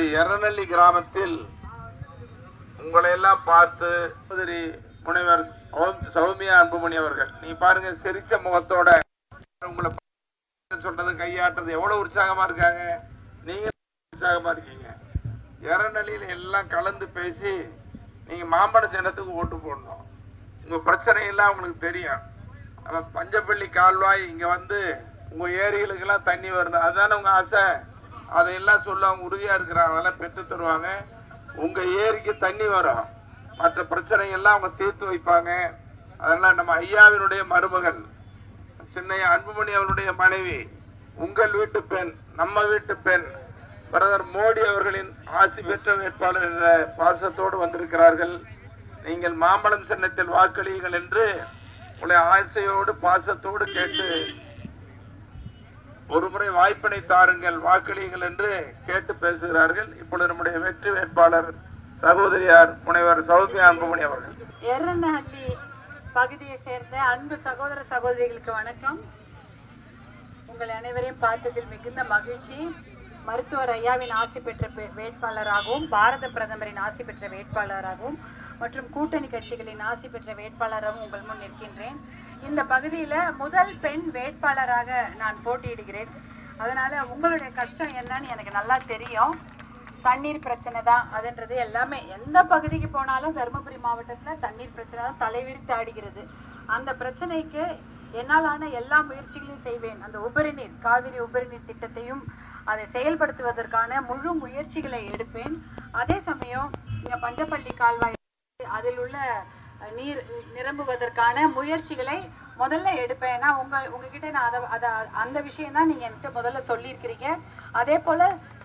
எரநல்லி கிராமத்தில் உங்களை எல்லாம் பார்த்து சகோதரி முனைவர் சௌமியா அன்புமணி அவர்கள் நீ பாருங்க சிரிச்ச முகத்தோட உங்களை சொன்னது கையாட்டுறது எவ்வளவு உற்சாகமா இருக்காங்க. நீங்க உற்சாகமா இருக்கீங்க. எரநல்லியில எல்லாம் கலந்து பேசி நீங்க மாம்பழ சின்னத்துக்கு ஓட்டு போடணும். உங்க பிரச்சனை எல்லாம் உங்களுக்கு தெரியும். நம்ம பஞ்சப்பள்ளி கால்வாய் இங்க வந்து உங்க ஏரிகளுக்கெல்லாம் தண்ணி வரணும் அதுதானே உங்க ஆசை? அதையெல்லாம் சொல்ல அவங்க உறுதியா இருக்கிறாங்க அதெல்லாம் பெற்று தருவாங்க. உங்க ஏரிக்கு தண்ணி வரும். மற்ற பிரச்சனைகள்லாம் அவங்க தீர்த்து வைப்பாங்க. அதெல்லாம் நம்ம ஐயாவினுடைய மருமகள் சின்னையா அன்புமணி அவருடைய மனைவி உங்கள் வீட்டு பெண் நம்ம வீட்டு பெண் பிரதமர் மோடி அவர்களின் ஆசி பெற்ற வேட்பாளர் என்ற பாசத்தோடு வந்திருக்கிறார்கள். நீங்கள் மாம்பழம் சின்னத்தில் வாக்களியுங்கள் என்று உங்களை ஆசையோடு பாசத்தோடு கேட்டு வாய்ப்பினை தாருங்கள் வாக்களியுங்கள் என்று கேட்டு பேசுகிறார்கள். இப்பொழுது நம்முடைய வெற்றி வேட்பாளர் சகோதரியார் முனைவர் சௌமியா அன்புமணி அவர்கள். எர்ரநஹள்ளி பகுதியை சேர்ந்த அன்பு சகோதர சகோதரிகளுக்கு வணக்கம். உங்கள் அனைவரையும் பார்த்ததில் மிகுந்த மகிழ்ச்சி. மருத்துவர் ஐயாவின் ஆசி பெற்ற வேட்பாளராகவும் பாரத பிரதமரின் ஆசி பெற்ற வேட்பாளராகவும் மற்றும் கூட்டணி கட்சிகளின் ஆசி பெற்ற வேட்பாளராகவும் உங்கள் முன் நிற்கின்றேன். இந்த பகுதியில முதல் பெண் வேட்பாளராக நான் போட்டியிடுகிறேன். அதனால உங்களுடைய கஷ்டம் என்னன்னு எனக்கு நல்லா தெரியும். தண்ணீர் பிரச்சனை தான். அதுன்றது எல்லாமே எந்த பகுதிக்கு போனாலும் தருமபுரி மாவட்டத்தில் தண்ணீர் பிரச்சனை தான் தலைவிரித்து ஆடுகிறது அந்த பிரச்சனைக்கு என்னாலான எல்லா முயற்சிகளையும் செய்வேன். அந்த உபரி நீர் காவிரி உபரி நீர் திட்டத்தையும் அதை செயல்படுத்துவதற்கான முழு முயற்சிகளை எடுப்பேன். அதே சமயம் இங்கே பஞ்சப்பள்ளி கால்வாய் அதில் உள்ள நீர் நிரம்புவதற்கான முயற்சிகளை முதல்ல எடுப்பேன் ஏன்னா உங்க உங்ககிட்ட நான் அதை அதை அந்த விஷயம் தான் நீங்க என்கிட்ட முதல்ல சொல்லியிருக்கிறீங்க. அதே போல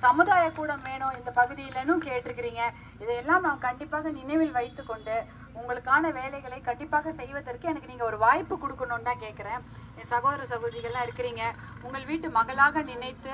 சமுதாய கூடம் வேணும் இந்த பகுதியிலனும் கேட்டிருக்கிறீங்க. இதையெல்லாம் நான் கண்டிப்பாக நினைவில் வைத்துக்கொண்டு உங்களுக்கான வேலைகளை கண்டிப்பாக செய்வதற்கு எனக்கு நீங்க ஒரு வாய்ப்பு கொடுக்கணும்னு தான் கேட்கிறேன் என் சகோதர சகோதரிகள்லாம் இருக்கிறீங்க. உங்கள் வீட்டு மகளாக நினைத்து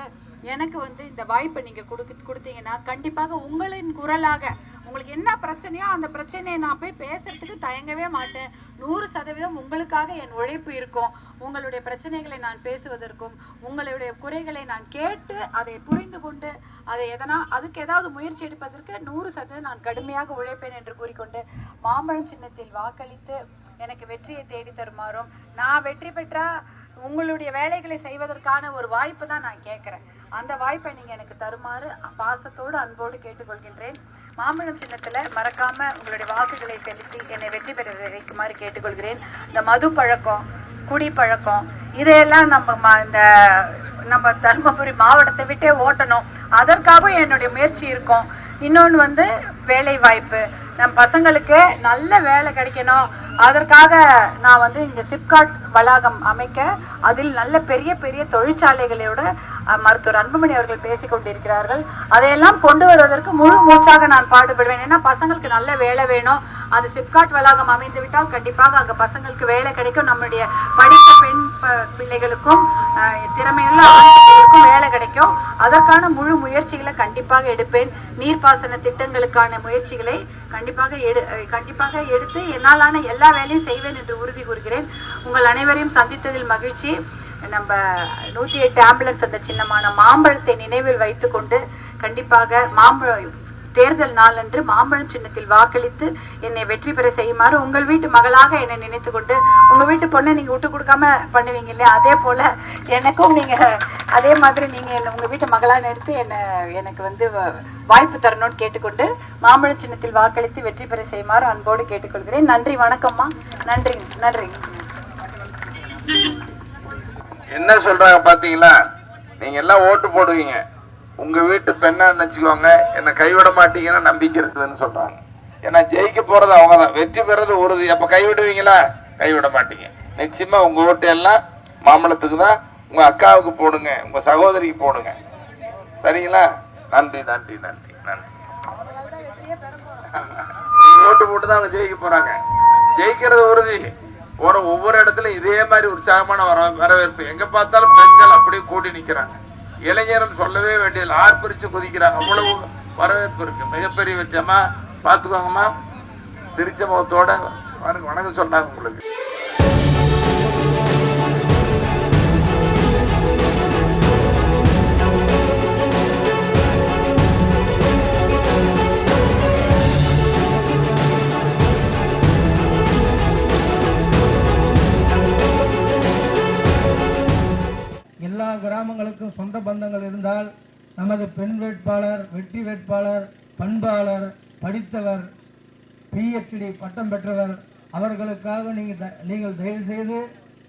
எனக்கு வந்து இந்த வாய்ப்பை நீங்க கொடுக்க கொடுத்தீங்கன்னா கண்டிப்பாக உங்களின் குரலாக உங்களுக்கு என்ன பிரச்சனையோ அந்த பிரச்சனையை நான் போய் பேசுறதுக்கு தயங்கவே மாட்டேன். நூறு சதவீதம் உங்களுக்காக என் உழைப்பு இருக்கும். உங்களுடைய பிரச்சனைகளை நான் பேசுவதற்கும் உங்களுடைய குறைகளை நான் கேட்டு அதை புரிந்து கொண்டு அதை எதனா அதுக்கு ஏதாவது முயற்சி எடுப்பதற்கு நூறு சதவீதம் நான் கடுமையாக உழைப்பேன் என்று கூறிக்கொண்டு மாம்பழம் சின்னத்தில் வாக்களித்து எனக்கு வெற்றியை தேடி தருமாறும் நான் வெற்றி பெற்றா உங்களுடைய வேலைகளை செய்வதற்கான ஒரு வாய்ப்பு தான் நான் கேட்கிறேன். அந்த வாய்ப்பை நீங்க எனக்கு தருமாறு பாசத்தோடு அன்போடு கேட்டுக்கொள்கின்றேன். மாம்பழம் சின்னத்துல மறக்காம உங்களுடைய வாக்குகளை செலுத்தி என்னை வெற்றி பெற வைக்குமாறு கேட்டுக்கொள்கிறேன். இந்த மது பழக்கம் குடி பழக்கம் இதையெல்லாம் நம்ம ம- இந்த நம்ம தருமபுரி மாவட்டத்தை விட்டே ஓட்டணும். அதற்காகவும் என்னுடைய முயற்சி இருக்கும். இன்னொன்று வந்து வேலை வாய்ப்பு நம் பசங்களுக்கு நல்ல வேலை கிடைக்கணும். அதற்காக நான் வந்து இங்க சிப்காட் வளாகம் அமைக்க அதில் நல்ல பெரிய பெரிய தொழிற்சாலைகளோட அஹ், மருத்துவர் அன்புமணி அவர்கள் பேசிக் கொண்டிருக்கிறார்கள். அதையெல்லாம் கொண்டு வருவதற்கு முழு மூச்சாக நான் பாடுபடுவேன். ஏன்னா பசங்களுக்கு நல்ல வேலை வேணும். அது சிப்காட் வளாகம் அமைந்து விட்டால் கண்டிப்பாக அங்க பசங்களுக்கு வேலை கிடைக்கும். நம்முடைய படித்த பெண் ப- பிள்ளைகளுக்கும் அஹ், திறமையுள்ள வேலை கிடைக்கும். அதற்கான முழு முயற்சிகளை கண்டிப்பாக எடுப்பேன். நீர்ப்பாசன திட்டங்களுக்கான முயற்சிகளை கண்டிப்பாக எடு கண்டிப்பாக எடுத்து என்னாலான எல்லா வேலையும் செய்வேன் என்று உறுதி கூறுகிறேன். உங்கள் அனைவரையும் சந்தித்ததில் மகிழ்ச்சி. நம்ம நூத்தி எட்டு ஆம்புலன்ஸ் அந்த சின்னமான மாம்பழத்தை நினைவில் வைத்துக்கொண்டு கண்டிப்பாக மாம்பழம் தேர்தல் நாளன்று மாம்பழம் சின்னத்தில் வாக்களித்து என்னை வெற்றி பெற செய்யுமாறு உங்கள் வீட்டு மகளாக என்னை நினைத்து கொண்டு உங்க வீட்டு பொண்ணை நீங்க விட்டு கொடுக்காம பண்ணுவீங்க இல்லையா அதே போல எனக்கும் நீங்க அதே மாதிரி நீங்க என்ன உங்க வீட்டு மகளா நிறுத்தி என்ன எனக்கு வந்து வாய்ப்பு தரணும்னு கேட்டுக்கொண்டு மாம்பழம் சின்னத்தில் வாக்களித்து வெற்றி பெற செய்யுமாறு அன்போடு கேட்டுக்கொள்கிறேன். நன்றி வணக்கம்மா. நன்றி நன்றி. என்ன சொல்றாங்க பாத்தீங்களா? நீங்க எல்லாம் ஓட்டு போடுவீங்க. உங்க வீட்டு பெண்ணா நினைச்சுக்கோங்க என்ன கைவிட மாட்டீங்கன்னா நம்பிக்கை இருக்குதுன்னு சொல்றாங்க. ஏன்னா ஜெயிக்க போறது அவங்க தான் வெற்றி பெறது உறுதி. அப்ப கைவிடுவீங்களா? கைவிட மாட்டீங்க. நிச்சயமா உங்க ஓட்டு எல்லாம் மாம்பழத்துக்கு தான். உங்க அக்காவுக்கு போடுங்க. உங்க சகோதரிக்கு போடுங்க. சரிங்களா? நன்றி நன்றி நன்றி நன்றி. ஓட்டு போட்டு தான் அவங்க ஜெயிக்க போறாங்க. ஜெயிக்கிறது உறுதி. போற ஒவ்வொரு இடத்துல இதே மாதிரி உற்சாகமான வர வரவேற்பு. எங்க பார்த்தாலும் பெண்கள் அப்படியே கூடி நிக்கிறாங்க. இளைஞர்கள் சொல்லவே வேண்டியதில்லை. ஆர்ப்பரிச்சு குதிக்கிறாங்க அவ்வளவு வரவேற்பு இருக்கு. மிகப்பெரிய வெற்றியம்மா பார்த்துக்கோங்கம்மா. திருச்ச முகத்தோட வணக்கம் சொன்னாங்க உங்களுக்கு. கிராமங்களுக்கு சொந்த பந்தங்கள் இருந்தால் நமது பெண் வேட்பாளர் வெற்றி வேட்பாளர் பண்பாளர் படித்தவர் பிஹெச்டி பட்டம் பெற்றவர் அவர்களுக்காக நீங்கள் த- நீங்கள் தயவு செய்து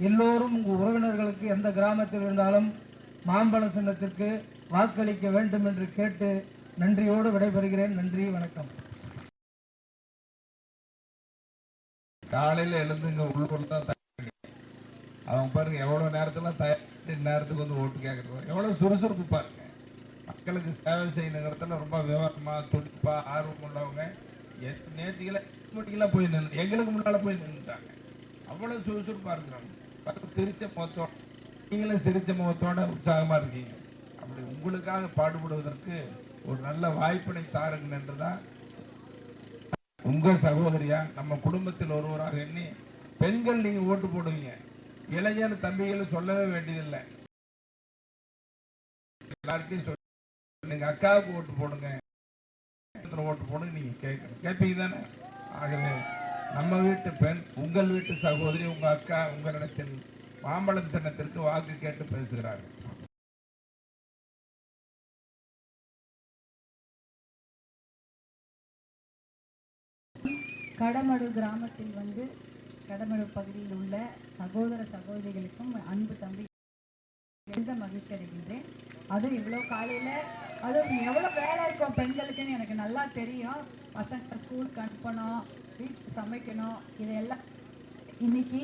எல்லோரும் உங்கள் உறவினர்களுக்கு எந்த கிராமத்தில் இருந்தாலும் மாம்பழ சின்னத்திற்கு வாக்களிக்க வேண்டும் என்று கேட்டு நன்றியோடு விடைபெறுகிறேன் நன்றி வணக்கம் காலையில் எழுந்து இங்க தான் தயாரி. அவங்க பாருங்க எவ்வளோ நேரத்தில் தயார் நேரத்துக்கு வந்து ஓட்டு கேட்குறோம் எவ்வளோ சுறுசுறுப்பு பாருங்க மக்களுக்கு சேவை செய்யணுங்கிறதுல ரொம்ப விவரமாக துடிப்பாக ஆர்வம் உள்ளவங்க நேற்றுக்கெல்லாம் நேத்திக்கெல்லாம் போய் நின்று எங்களுக்கு முன்னால் போய் நின்றுட்டாங்க அவ்வளோ சுறுசுறுப்பாக இருக்கிறாங்க பாருங்க, சிரிச்ச முகத்தோட நீங்களும் சிரிச்ச முகத்தோட உற்சாகமாக இருக்கீங்க. அப்படி உங்களுக்காக பாடுபடுவதற்கு ஒரு நல்ல வாய்ப்பினை தாருங்கள் என்றுதான் உங்கள் சகோதரியா நம்ம குடும்பத்தில் ஒருவராக எண்ணி பெண்கள் நீங்கள் ஓட்டு போடுவீங்க. இளைஞர் தம்பிகள் சொல்லவே வேண்டியதில்லை. எல்லார்ட்டையும் சொல்லி நீங்கள் அக்காவுக்கு ஓட்டு போடுங்க. ஓட்டு போடுங்க நீங்க கேட்கணும். கேட்பீங்க தானே ஆகவே நம்ம வீட்டு பெண் உங்கள் வீட்டு சகோதரி உங்க அக்கா உங்களிடத்தில் மாம்பழம் சின்னத்திற்கு வாக்கு கேட்டு பேசுகிறார்கள். கடமடு கிராமத்தில் வந்து கடமடு பகுதியில் உள்ள சகோதர சகோதரிகளுக்கும் அன்பு தம்பி எந்த மகிழ்ச்சி அடைகின்றேன். அதுவும் இவ்வளோ காலையில் அதுவும் எவ்வளோ வேலை இருக்கும் பெண்களுக்குன்னு எனக்கு நல்லா தெரியும். பசங்க ஸ்கூலுக்கு அனுப்பணும் வீட்டுக்கு சமைக்கணும் இதெல்லாம் இன்னைக்கு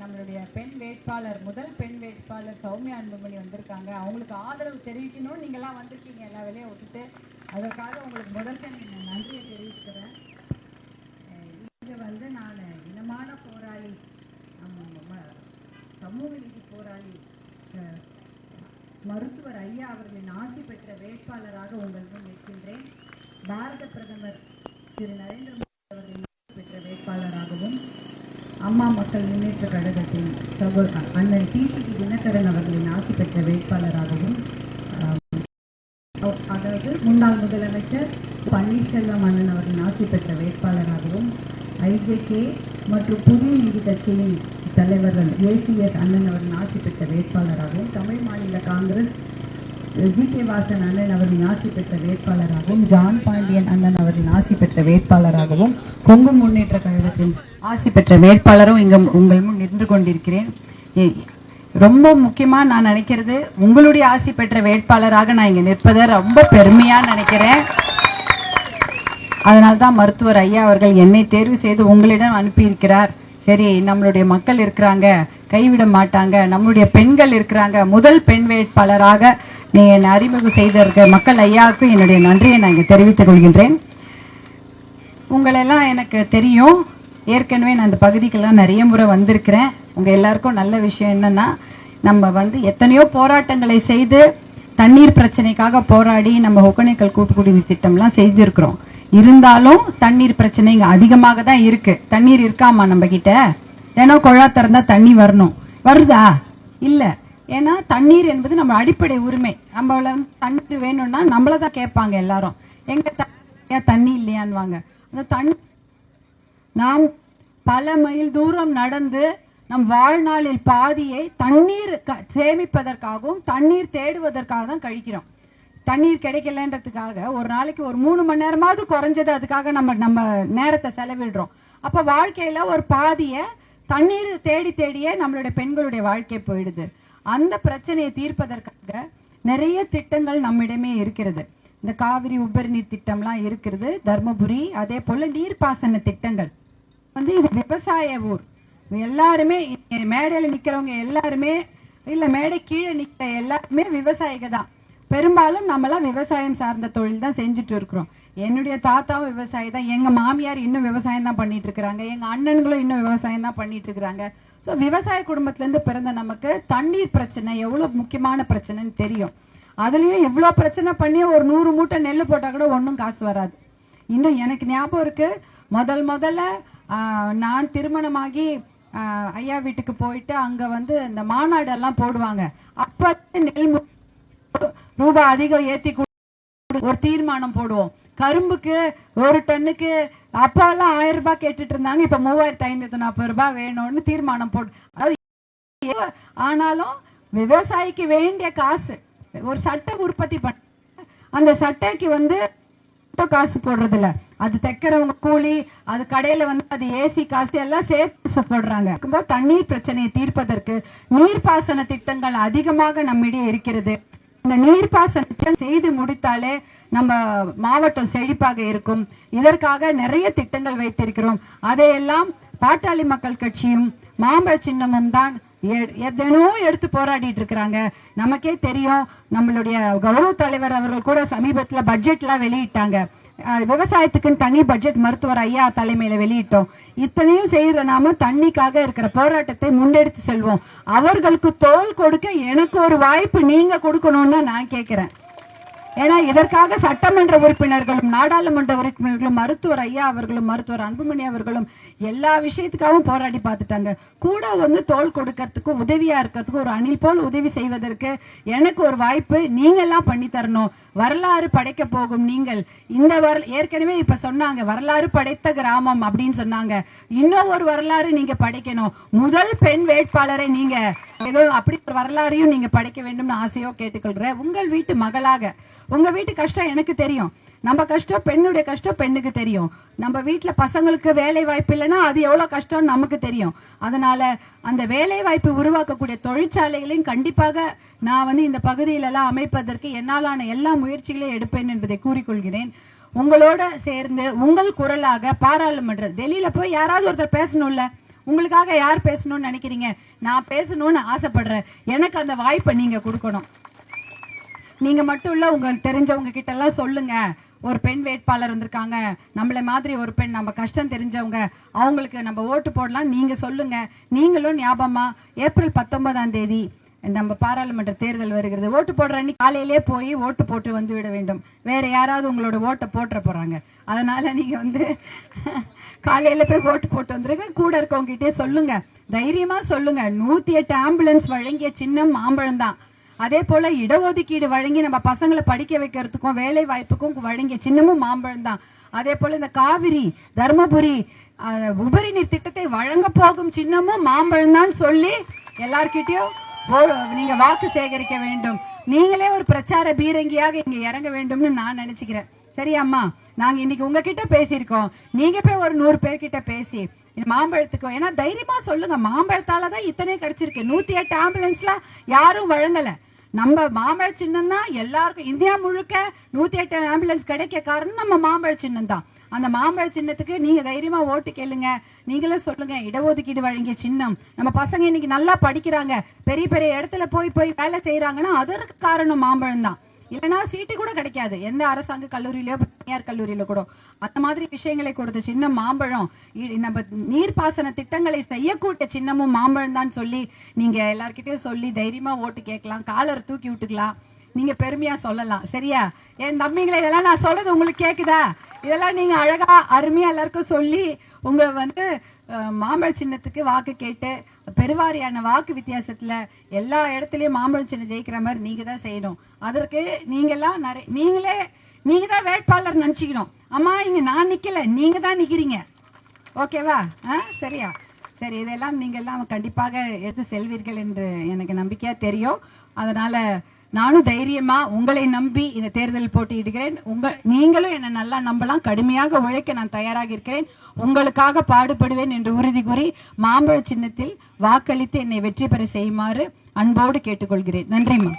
நம்மளுடைய பெண் வேட்பாளர் முதல் பெண் வேட்பாளர் சௌமியா அன்புமணி வந்திருக்காங்க. அவங்களுக்கு ஆதரவு தெரிவிக்கணும் நீங்கள்லாம் வந்திருக்கீங்க எல்லா வேலையும் விட்டுட்டு அதற்காக உங்களுக்கு முதல்ல நான் நன்றியை தெரிவிக்கிறேன் இங்கே வந்து நான் இனமான போராளி நம்ம ம- சமூக போராடி போராளி மருத்துவர் ஐயா அவர்களின் ஆசி பெற்ற வேட்பாளராக உங்கள் முன் நிற்கின்றேன். பாரத பிரதமர் திரு நரேந்திர மோடி அவர்களின் ஆசி பெற்ற வேட்பாளராகவும் அம்மா மக்கள் முன்னேற்ற கழகத்தின் சகோதர அண்ணன் டிடிவி தினகரன் அவர்களின் ஆசி பெற்ற வேட்பாளராகவும் அதாவது முன்னாள் முதலமைச்சர் பன்னீர்செல்வம் அண்ணன் அவர்களின் ஆசி பெற்ற வேட்பாளராகவும் ஐஜேகே மற்றும் புதிய நீதி கட்சியின் தலைவர்கள் ஏசிஎஸ் அண்ணன் அவர்கள் ஆசி பெற்ற வேட்பாளராகவும் தமிழ் மாநில காங்கிரஸ் ஜி கே வாசன் அண்ணன் அவர்கள் ஆசி பெற்ற வேட்பாளராகவும் ஜான் பாண்டியன் அண்ணன் அவர்கள் ஆசி பெற்ற வேட்பாளராகவும் கொங்கு முன்னேற்ற கழகத்தின் ஆசி பெற்ற வேட்பாளரும் இங்கு உங்கள் முன் நின்று கொண்டிருக்கிறேன். ரொம்ப முக்கியமாக நான் நினைக்கிறது உங்களுடைய ஆசி பெற்ற வேட்பாளராக நான் இங்கே நிற்பதை ரொம்ப பெருமையாக நினைக்கிறேன். அதனால்தான் மருத்துவர் ஐயா அவர்கள் என்னை தேர்வு செய்து உங்களிடம் அனுப்பியிருக்கிறார். சரி நம்மளுடைய மக்கள் இருக்கிறாங்க கைவிட மாட்டாங்க நம்மளுடைய பெண்கள் இருக்கிறாங்க முதல் பெண் வேட்பாளராக நீ என்னை அறிமுகம் செய்திருக்க மக்கள் ஐயாவுக்கு என்னுடைய நன்றியை நான் இங்கே தெரிவித்துக் கொள்கின்றேன். உங்களெல்லாம் எனக்கு தெரியும். ஏற்கனவே நான் அந்த பகுதிக்கெல்லாம் நிறைய முறை வந்திருக்கிறேன். உங்கள் எல்லாருக்கும் நல்ல விஷயம் என்னென்னா நம்ம வந்து எத்தனையோ போராட்டங்களை செய்து தண்ணீர் பிரச்சனைக்காக போராடி நம்ம ஒகேனக்கல் கூட்டுக்குடிநீர் திட்டம்லாம் செஞ்சுருக்கிறோம். இருந்தாலும் தண்ணீர் பிரச்சனை இங்கே அதிகமாக தான் இருக்கு. தண்ணீர் இருக்காமா நம்ம கிட்ட தினம் குழா திறந்தா தண்ணி வரணும். வருதா? இல்லை. ஏன்னா தண்ணீர் என்பது நம்ம அடிப்படை உரிமை. நம்மள தண்ணீர் வேணும்னா நம்மள தான் கேட்பாங்க எல்லாரும். எங்க தண்ணி இல்லையான்வாங்க அந்த தண்ணி நாம் பல மைல் தூரம் நடந்து நம் வாழ்நாளில் பாதியை தண்ணீர் க- சேமிப்பதற்காகவும் தண்ணீர் தேடுவதற்காக தான் கழிக்கிறோம். தண்ணீர் கிடைக்கலன்றதுக்காக ஒரு நாளைக்கு ஒரு மூணு மணி நேரமாவது குறைஞ்சது அதுக்காக நம்ம நம்ம நேரத்தை செலவிடுறோம். அப்போ வாழ்க்கையில் ஒரு பாதியை தண்ணீர் தேடி தேடியே நம்மளுடைய பெண்களுடைய வாழ்க்கை போயிடுது. அந்த பிரச்சனையை தீர்ப்பதற்காக நிறைய திட்டங்கள் நம்மிடமே இருக்கிறது. இந்த காவிரி உபரி நீர் திட்டம்லாம் இருக்கிறது தர்மபுரி அதே போல் நீர்ப்பாசன திட்டங்கள். வந்து இது விவசாய ஊர். எல்லாருமே மேடையில் நிற்கிறவங்க எல்லாருமே இல்லை மேடை கீழே நிற்கிற எல்லாருமே விவசாயிகள் தான் பெரும்பாலும் நம்மலாம் விவசாயம் சார்ந்த தொழில் தான் செஞ்சுட்டு இருக்கிறோம் என்னுடைய தாத்தாவும் விவசாயி தான் எங்கள் மாமியார் இன்னும் விவசாயம் தான் பண்ணிட்டு இருக்கிறாங்க எங்கள் அண்ணன்களும் இன்னும் விவசாயம் தான் பண்ணிட்டு இருக்கிறாங்க ஸோ விவசாய குடும்பத்துலேருந்து பிறந்த நமக்கு தண்ணீர் பிரச்சனை எவ்வளோ முக்கியமான பிரச்சனைன்னு தெரியும். அதுலேயும் எவ்வளோ பிரச்சனை பண்ணி ஒரு நூறு மூட்டை நெல் போட்டால் கூட ஒன்றும் காசு வராது. இன்னும் எனக்கு ஞாபகம் இருக்குது முதல் முதல்ல நான் திருமணமாகி ஐயா வீட்டுக்கு போயிட்டு அங்கே வந்து இந்த மாநாடெல்லாம் போடுவாங்க. அப்போ நெல் மு- ரூபாய் அதிகம் ஏத்தி ஒரு தீர்மானம் போடுவோம். கரும்புக்கு ஒரு டன்னுக்கு அப்பெல்லாம் ஆயிரம் ரூபாய் கேட்டுட்டு இருந்தாங்க. இப்ப மூவாயிரத்தி ஐநூத்தி நாற்பது ரூபாய் வேணும்னு தீர்மானம் போடு. அதாவது ஆனாலும் விவசாயிக்கு வேண்டிய காசு ஒரு சட்டை உற்பத்தி பண்ண அந்த சட்டைக்கு வந்து காசு போடுறது இல்ல அது தைக்கிறவங்க கூலி அது கடையில வந்து அது ஏசி காசு எல்லாம் சேர்த்து போடுறாங்க. தண்ணீர் பிரச்சனையை தீர்ப்பதற்கு நீர்ப்பாசன திட்டங்கள் அதிகமாக நம்மிடையே இருக்கிறது. இந்த நீர்ப்பாசன திட்டம் செய்து முடித்தாலே நம்ம மாவட்டம் செழிப்பாக இருக்கும். இதற்காக நிறைய திட்டங்கள் வைத்திருக்கிறோம். அதையெல்லாம் பாட்டாளி மக்கள் கட்சியும் மாம்பழ சின்னமும் தான் எ- எடுத்து போராடிட்டு இருக்கிறாங்க. நமக்கே தெரியும் நம்மளுடைய கௌரவ தலைவர் அவர்கள் கூட சமீபத்தில் பட்ஜெட்லாம் வெளியிட்டாங்க. விவசாயத்துக்குன்னு தனி பட்ஜெட் மருத்துவர் ஐயா தலைமையில வெளியிட்டோம். இத்தனையும் செய்யற நாம தண்ணிக்காக இருக்கிற போராட்டத்தை முன்னெடுத்து செல்வோம். அவர்களுக்கு தோல் கொடுக்க எனக்கு ஒரு வாய்ப்பு நீங்க கொடுக்கணும்னு நான் கேட்கிறேன் ஏன்னா இதற்காக சட்டமன்ற உறுப்பினர்களும் நாடாளுமன்ற உறுப்பினர்களும் மருத்துவர் ஐயா அவர்களும் மருத்துவர் அன்புமணி அவர்களும் எல்லா விஷயத்துக்காகவும் போராடி பார்த்துட்டாங்க. கூட வந்து தோள் கொடுக்கறதுக்கு உதவியா இருக்கிறதுக்கு ஒரு அணில் போல் உதவி செய்வதற்கு எனக்கு ஒரு வாய்ப்பு நீங்கள்லாம் பண்ணி தரணும். வரலாறு படைக்க போகும் நீங்கள். இந்த வர ஏற்கனவே இப்ப சொன்னாங்க வரலாறு படைத்த கிராமம் அப்படின்னு சொன்னாங்க. இன்னும் ஒரு வரலாறு நீங்க படைக்கணும். முதல் பெண் வேட்பாளரை நீங்க ஏதோ அப்படி ஒரு வரலாறையும் நீங்க படைக்க வேண்டும்னு ஆசையோ கேட்டுக்கொள்கிறேன் உங்கள் வீட்டு மகளாக உங்க வீட்டு கஷ்டம் எனக்கு தெரியும். நம்ம கஷ்டம் பெண்ணுடைய கஷ்டம் பெண்ணுக்கு தெரியும். நம்ம வீட்டில் பசங்களுக்கு வேலை வாய்ப்பு இல்லைன்னா அது எவ்வளோ கஷ்டம்னு நமக்கு தெரியும். அதனால அந்த வேலை வாய்ப்பு உருவாக்கக்கூடிய தொழிற்சாலைகளையும் கண்டிப்பாக நான் வந்து இந்த பகுதியிலெல்லாம் அமைப்பதற்கு என்னாலான எல்லா முயற்சிகளையும் எடுப்பேன் என்பதை கூறிக்கொள்கிறேன். உங்களோட சேர்ந்து உங்கள் குரலாக பாராளுமன்ற டெல்லியில் போய் யாராவது ஒருத்தர் பேசணும்ல? உங்களுக்காக யார் பேசணும்னு நினைக்கிறீங்க? நான் பேசணும்னு ஆசைப்படுறேன். எனக்கு அந்த வாய்ப்பை நீங்கள் கொடுக்கணும். நீங்க மட்டும் இல்ல உங்களுக்கு தெரிஞ்சவங்க கிட்ட எல்லாம் சொல்லுங்க. ஒரு பெண் வேட்பாளர் வந்திருக்காங்க நம்மளை மாதிரி ஒரு பெண் நம்ம கஷ்டம் தெரிஞ்சவங்க அவங்களுக்கு நம்ம ஓட்டு போடலாம். நீங்க சொல்லுங்க. நீங்களும் ஞாபகமா ஏப்ரல் பத்தொன்பதாம் தேதி நம்ம பாராளுமன்ற தேர்தல் வருகிறது. ஓட்டு போடுற அன்னைக்கு காலையிலே போய் ஓட்டு போட்டு வந்து விட வேண்டும். வேற யாராவது உங்களோட ஓட்டை போட்டுற போறாங்க. அதனால நீங்க வந்து காலையில போய் ஓட்டு போட்டு வந்துருங்க. கூட இருக்கவங்க கிட்டே சொல்லுங்க. தைரியமா சொல்லுங்க. நூத்தி எட்டு ஆம்புலன்ஸ் வழங்கிய சின்னம் மாம்பழம் தான் அதே போல இடஒதுக்கீடு வழங்கி நம்ம பசங்களை படிக்க வைக்கிறதுக்கும் வேலை வாய்ப்புக்கும் வழங்கிய சின்னமும் மாம்பழம் தான். அதே போல இந்த காவிரி தர்மபுரி உபரி நீர் திட்டத்தை வழங்க போகும் சின்னமும் மாம்பழம் தான் சொல்லி எல்லார்கிட்டயும் நீங்க வாக்கு சேகரிக்க வேண்டும். நீங்களே ஒரு பிரச்சார பீரங்கியாக இங்க இறங்க வேண்டும்னு நான் நினைச்சுக்கிறேன். சரியாம்மா நாங்க இன்னைக்கு உங்ககிட்ட பேசியிருக்கோம். நீங்க போய் ஒரு நூறு பேர்கிட்ட பேசி இந்த மாம்பழத்துக்கு ஏன்னா தைரியமா சொல்லுங்க மாம்பழத்தால தான் இத்தனை கிடைச்சிருக்கு. நூத்தி எட்டு ஆம்புலன்ஸ்ல யாரும் வழங்கலை. நம்ம மாம்பழ சின்னம் தான் எல்லாருக்கும் இந்தியா முழுக்க நூத்தி எட்டு ஆம்புலன்ஸ் கிடைக்க காரணம் நம்ம மாம்பழ சின்னம் தான். அந்த மாம்பழ சின்னத்துக்கு நீங்க தைரியமா ஓட்டு கேளுங்க. நீங்களும் சொல்லுங்க இடஒதுக்கீடு வழங்கிய சின்னம். நம்ம பசங்க இன்னைக்கு நல்லா படிக்கிறாங்க. பெரிய பெரிய இடத்துல போய் போய் வேலை செய்யறாங்கன்னா அதற்கு காரணம் மாம்பழம் தான் இல்லைன்னா சீட்டு கூட கிடைக்காது. எந்த அரசாங்க கல்லூரியிலயோ தனியார் கல்லூரியில கூட. அந்த மாதிரி விஷயங்களை கொடுத்த சின்ன மாம்பழம் நம்ம நீர்ப்பாசன திட்டங்களை செய்யக்கூடிய சின்னமும் மாம்பழம் தான் சொல்லி நீங்க எல்லார்கிட்டயும் சொல்லி தைரியமா ஓட்டு கேட்கலாம் காலர் தூக்கி விட்டுக்கலாம். நீங்க பெருமையா சொல்லலாம். சரியா? என் தம்பிங்களை இதெல்லாம் நான் சொல்றது உங்களுக்கு கேக்குதா? இதெல்லாம் நீங்க அழகா அருமையா எல்லாருக்கும் சொல்லி உங்களை வந்து மாம்பழ சின்னத்துக்கு வாக்கு கேட்டு பெருவாரியான வாக்கு வித்தியாசத்தில் எல்லா இடத்துலையும் மாம்பழ சின்னம் ஜெயிக்கிற மாதிரி நீங்கள் தான் செய்யணும். அதற்கு நீங்கெல்லாம் நிறைய நீங்களே நீங்கள் தான் வேட்பாளர் நினச்சிக்கணும். அம்மா இங்கே நான் நிற்கலை நீங்கள் தான் நிற்கிறீங்க ஓகேவா? ஆ சரியா? சரி இதெல்லாம் நீங்கள்லாம் கண்டிப்பாக எடுத்து செல்வீர்கள் என்று எனக்கு நம்பிக்கையாக தெரியும். அதனால் நானும் தைரியமா உங்களை நம்பி இந்த தேர்தல் போட்டியிடுகிறேன். உங்க நீங்களும் என்னை நல்லா நம்பலாம். கடுமையாக உழைக்க நான் தயாராக இருக்கிறேன். உங்களுக்காக பாடுபடுவேன் என்று உறுதி கூறி மாம்பழ சின்னத்தில் வாக்களித்து என்னை வெற்றி பெற செய்யுமாறு அன்போடு கேட்டுக்கொள்கிறேன். நன்றிம்மா